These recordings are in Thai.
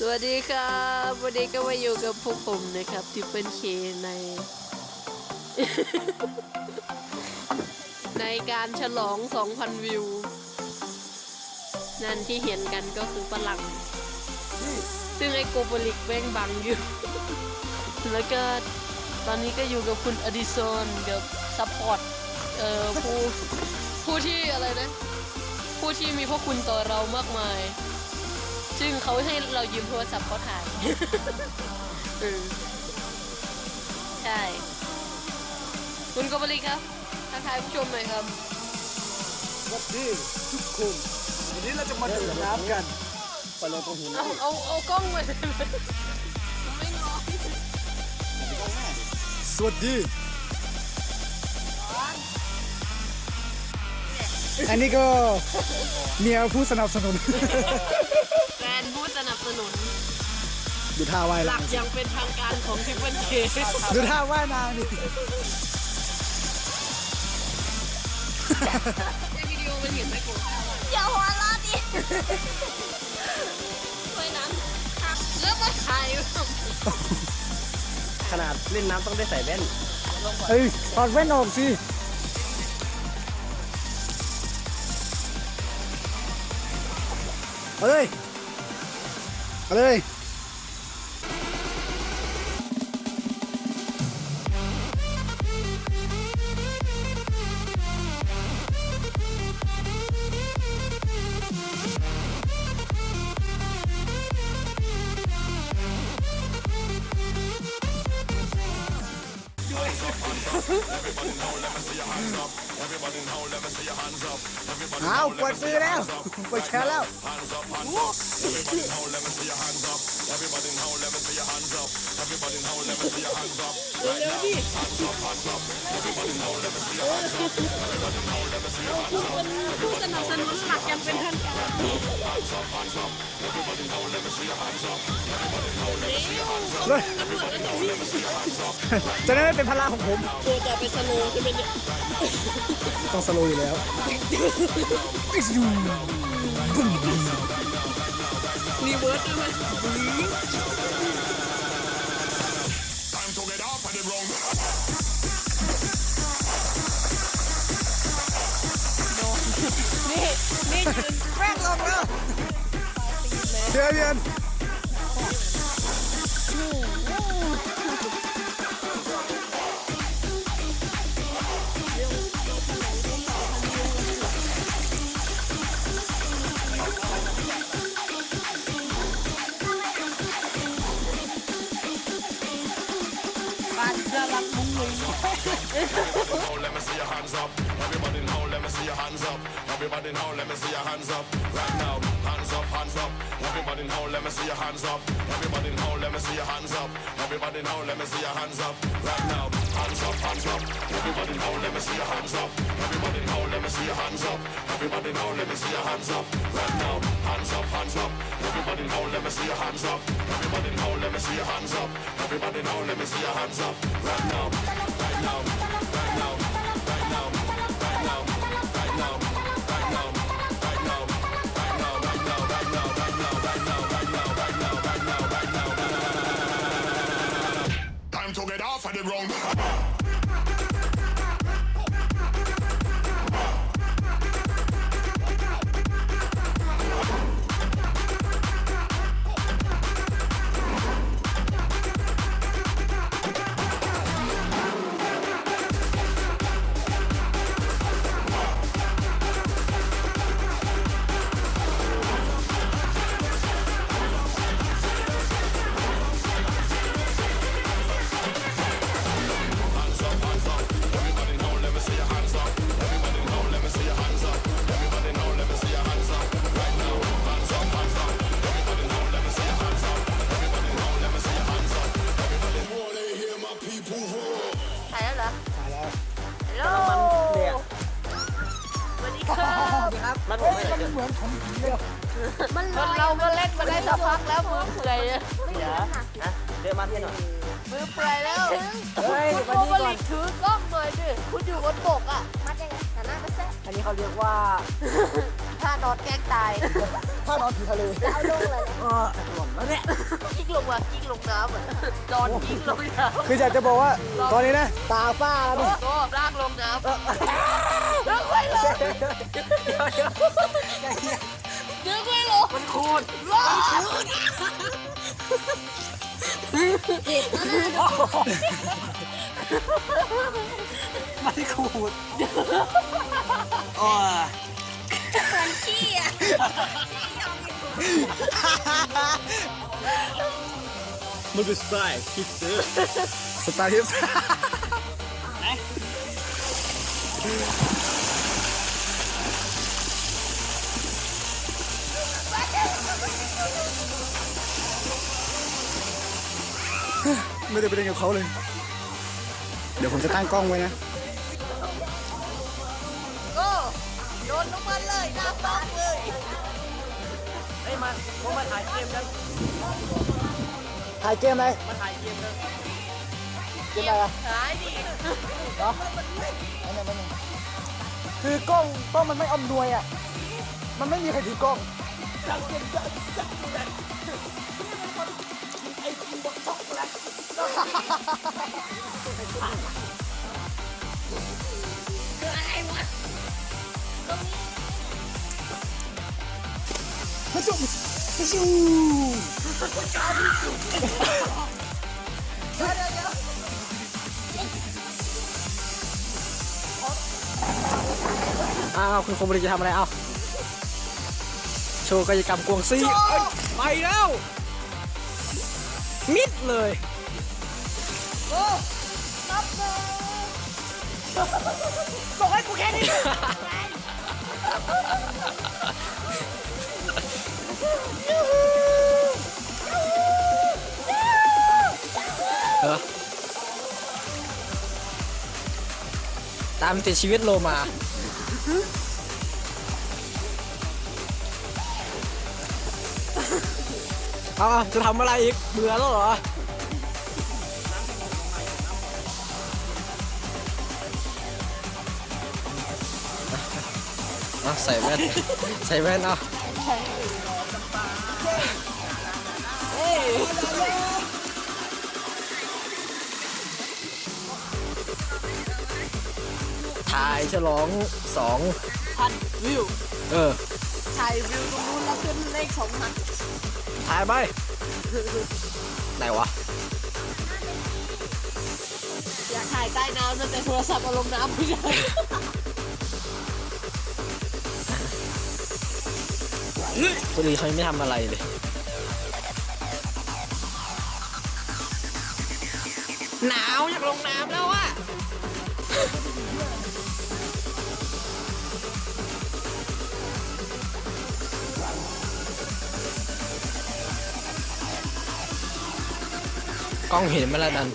สวัสดีครับวันนี้ก็มาอยู่กับพวกผมนะครับที่เป็นเคใน ในการฉลอง 2,000 วิว นั่นที่เห็นกันก็คือฝรั่งซึ่งไอ้โกโบลิกแม่งบังอยู่ แล้วก็ตอนนี้ก็อยู่กับคุณอดิสันกับซัพพอร์ตเอ่อผู้ผู้ที่อะไรนะ ผู้ที่มีพระคุณต่อเรามากมาย ซึ่งเขาให้เรายืมโทรศัพท์เขาถ่ายเออใช่ คุณโกบลิกครับทักทายผู้ชมหน่อยครับ สวัสดีทุกคนวันนี้เราจะมาดื่มน้ำกันไปลงตรงหินเอาเอาเอากล้องมาไม่ร้อนสวัสดี อันนี้ก็เมียผู้สนับสนุน แฟนผู้สนับสนุน ดูท่าว่ายหลันากงอย่างเป็นทางการของทิปเปิลเคดูท่าว่ายนางดิในวิดีโอมันเห็นไหมกูอย่าหัวเราะดิไปนั้นหักแล้วมาถ่ายขนาดเล่นน้ำต้องได้ใส่แว่น เอ้ยถอดแว่นออกสิเอาเลย അതെ Everybody in Holland let us see your hands up Everybody in Holland let us see your hands up Everybody in Holland let us see your hands up Holland let us see your hands up Everybody in Holland let us see your hands up Holland let us see your hands up ทางการจะได้ไม่เป็นภาระของผมตัวต่อไปสโลว์ใช่ไหมเนี่ยต้องสโลว์อยู่แล้วรีเวิร์สด้วยไหม Damian. Pasal Let me see your hands up. Everybody now, let me see your hands up. Everybody now, let me see your hands up. Right now, hands up, hands up. Everybody now, let me see your hands up. Everybody now, let me see your hands up. Everybody now, let me see your hands up. Right now, hands up, hands up. Everybody now, let me see your hands up. Everybody now, let me see your hands up. Everybody now, let me see your hands up. Right now, hands up, hands up. Everybody now see your hands up. Everybody now, let me see your hands up. Everybody now, let me see your hands up. Right now, right now, อลินกถือกล้องหน่อยดิคุณอยู่บนบกอะ มัดยังไงหันหน้าไปเซ่อันนี้เขาเรียกว่า ถ้านอนแกล้งตาย ถ้านอนผีทะเลเอาลงเลยเออหล่นยิงลงมายิงลงน้ำอะจอนยิงลงน้ำคืออยากจะบอกว่าตอนนี้นะ ตาฝ้าแล้วเนี่ยก็ลากลงน้ำเลิกไว้เลยเลิกไว้เลยมันคูดว้า ไม่ขูดอ๋อมันขี้อะมันเป็นสไตล์คิดซื้อสไตล์ฮิปส์ไม่ได้ไปเล่นกับเขาเลย เดี๋ยวผมจะตั้งกล้องไว้นะก็โยนลงมาเลยหน้าต้องเลยเฮ้ยมาพวกมาถ่ายเกมกันถ่ายเกมอะไรมาถ่ายเกมกันเกมอะไรอะหายดิเนาะอันนี้อันนี้คือกล้องกล้องมันไม่อำนวยอะ มันไม่มีใครถือกล้องมาจุ มาจูอ้าวคุณคมบริจะทำอะไรเอ้าโชว์กายกรรมกวงซีเอ้ยไปแล้ว มิดเลย บอกให้กูแค่นี้เออตามติดชีวิตโลมา เอาเอาจะทำอะไรอีกเบื่อแล้วเหรอ ใส่แว่น ใส่แว่นเอาถ่ายฉลองสองพันวิวเออ ถ่ายวิวตรงนู้นแล้วขึ้นเลขสองพันถ่ายไป ไหนวะ อยากถ่ายใต้น้ำนะแต่โทรศัพท์เอาลงน้ำไม่ได้ บุรีเขายังไม่ทำอะไรเลย หนาวอยากลงน้ำแล้วอะกล้องเห็นไหมล่ะดัน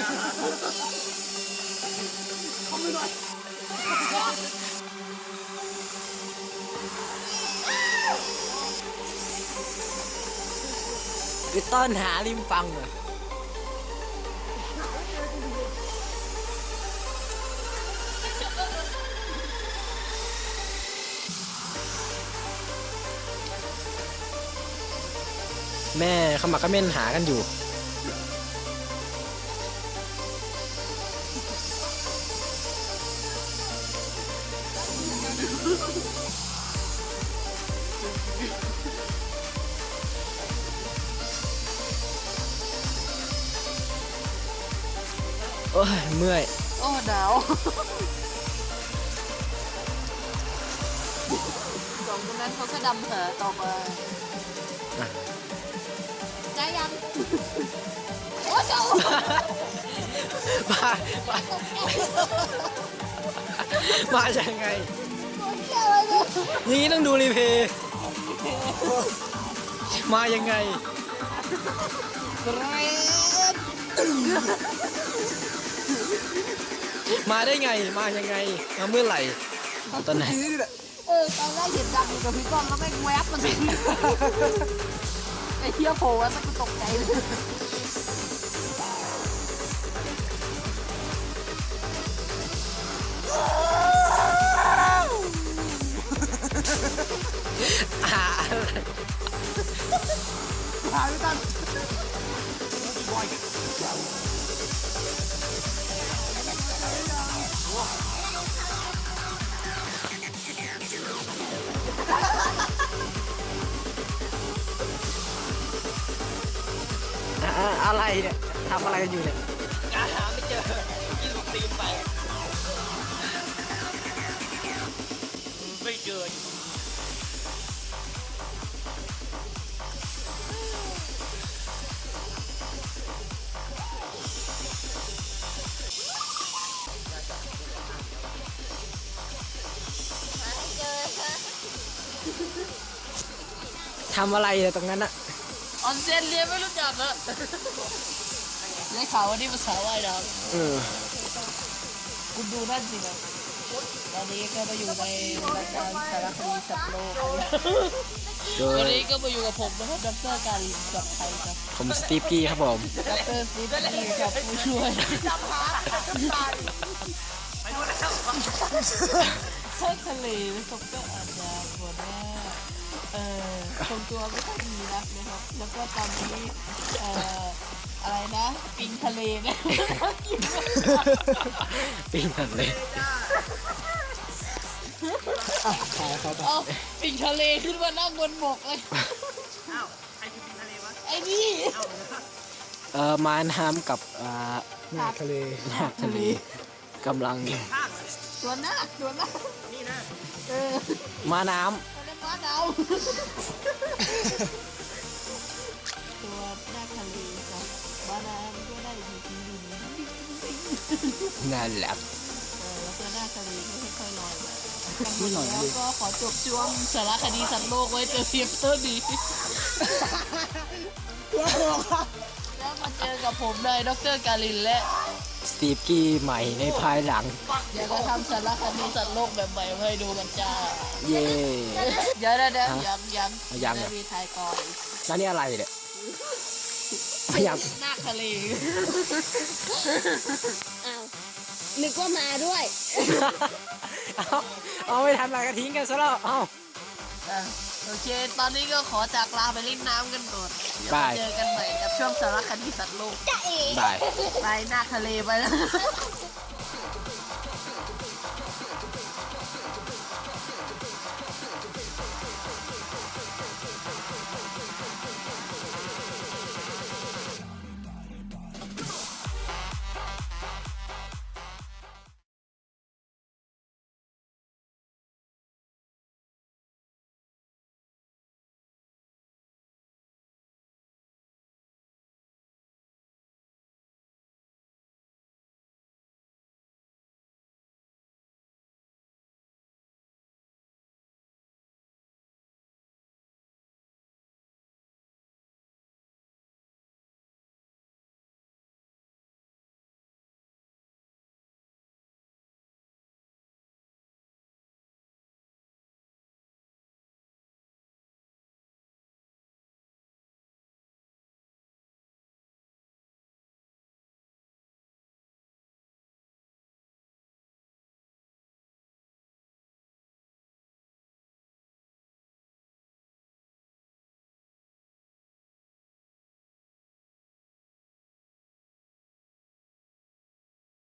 ไปต้อนหาริมฟังเหรอแม่ขมักเม้นหากันอยู่ โอ้ยเมื่อย โอ้หนาวสองคนนั้นเขาก็ดำเหอต่อมาอะ ได้ยัง โอ้เจ้ามามามายังไง เจ้าอะไรเนี่ยอย่างนี้ต้องดูรีเพย์มายังไง มาได้ไง มายังไง มาเมื่อไหร่มาตอนไหน เออตอนแรกเห็นดังอยู่กับพี่ก้องแล้วไม่งแวบมันเลไอ้เที่ยโผล่แล้วมันก็ตกใจเลยอ่าหายไปตั้ง ทำอะไรกันอยู่เนี่ยทำอะไรเนี่ยตรงนั้นอะออนเซนเรียนไม่รู้จักอะ ได้ข่าวว่านี่ภาษาว่ายน้เออำคุณดูนั่นสินะตอนนี้ก็มาอยู่ในรายการสารคดีสัตว์โลกโดวันยนี้ก็มาอยู่กับผมนะครับดรการินกับใครครับผมสตีฟกี้ครับผม ดรสตีฟนี่ครับผู้ช่วยถ้าทะเลนะครับก็อาจจะบนว่าเอ่อ ทรงตัวไม่ค่อยดีนักนะครับ แล้วก็ตอนนี้เอ่ออะไรนะปิงทะเลนะกินปิ้งหันเลยอะถ่ายเขาไปเอาปิงทะเลขึ้นมานั่งบนบกเลยไอ้นี่เอ่อมาน้ำกับอ่าหน้าทะเลนาคทะเลกำลังตัวหน้าตัวหน้านี่นะ เออ มาน้ตั วนั้นม้าดาวตัวหน้าทะเลครับม้าดาวก็ได้อยู่ที่ดินำนั่นแหละเออแล้วตัวหน้าทะเลก็ค่อยๆลอยมาแล้วก็ขอจบช่วงสารคดีสัตว์โลกไว้แต่เพียงเท่านี้ตัวโลกครับแล้วมาเจอกับผมเลยดรการินและ สตีฟกี้ใหม่ในภายหลัง เดี๋ยวจะทำสารคดีสัตว์โลกแบบใหม่มาให้ดูกันจ้า เย่ เดี๋ยวเดี๋ยวเดี๋ยวฮะยังยังยังเหรอไม่มีไทยก่อนแล้วนี่อะไรเนี่ยยังหน้าทะเลอ้าวนึกว่ามาด้วย เอาเอาไม่ทันอะไรก็ทิ้งกันซะแล้วเอา อะ โอเค ตอนนี้ก็ขอจากลาไปเล่นน้ำกันก่อนเดี๋ยวบามายเจอกันใหม่กับช่วงสารคดีสัตว์โลกบาย ไปหน้าทะเลไปแล้ว